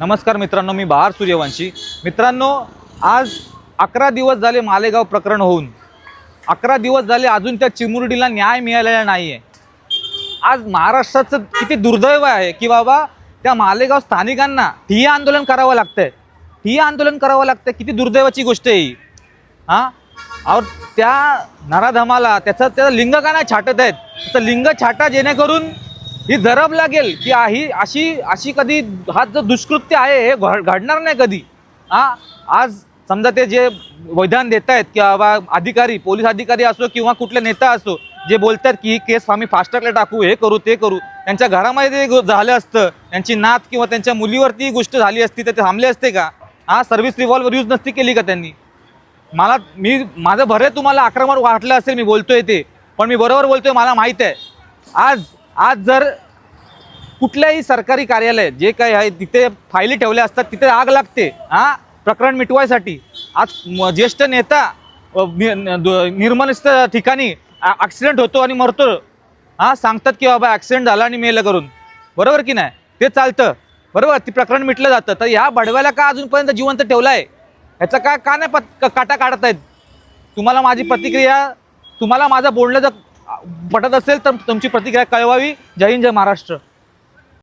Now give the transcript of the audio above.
नमस्कार मित्रांनो मी बहार सूर्यवंशी. मित्रांनो आज अकरा दिवस झाले मालेगाव प्रकरण होऊन. अकरा दिवस झाले अजून त्या चिमुरडीला न्याय मिळालेला नाही आहे आज महाराष्ट्राचं किती दुर्दैव आहे की बाबा त्या मालेगाव स्थानिकांना ठिय्या आंदोलन करावं लागतंय. ठिय्या आंदोलन करावं लागतंय. किती दुर्दैवाची गोष्ट आहे ही. हां? और त्या नराधमाला त्याचं त्याचं लिंग का नाही छाटत आहेत. त्याचं लिंग छाटा जेणेकरून ही जरब लागेल की ही अशी अशी कधी हा जो दुष्कृत्य आहे हे घड- घडणार नाही कधी. हां? आज समजा ते जे वैधान देत आहेत किंवा अधिकारी पोलीस अधिकारी असो किंवा कुठले नेता असो जे बोलतात की ही केस आम्ही फास्टॅगला टाकू हे करू ते करू त्यांच्या घरामध्ये ते झालं असतं. त्यांची नात किंवा त्यांच्या मुलीवरती ही गोष्ट झाली असती तर ते थांबले असते का? हा? सर्व्हिस रिव्हॉल्वर यूज नसती केली का त्यांनी? मला मी माझं भरे तुम्हाला आक्रमण वाटलं असेल मी बोलतोय ते. पण मी बरोबर बोलतोय मला माहीत आहे. आज आज जर कुठल्याही सरकारी कार्यालय जे काही आहे तिथे फायली ठेवल्या असतात तिथे आग लागते हा? प्रकरण मिटवायसाठी. आज म- ज्येष्ठ नेता अ, ठिकाणी ॲक्सिडेंट होतो आणि मरतो हां? सांगतात की बाबा ॲक्सिडेंट झाला आणि मेलं करून. बरोबर की नाही? ते चालतं. बरोबर? ती प्रकरण मिटलं जातं. तर ह्या बडव्याला का अजूनपर्यंत जिवंत ठेवलं आहे ह्याचा काय का नाही पत काटा काढत आहेत तुम्हाला माझी प्रतिक्रिया तुम्हाला माझं बोलणं जर पटत असेल तर तुमची प्रतिक्रिया कळवावी. जय हिंद जय महाराष्ट्र.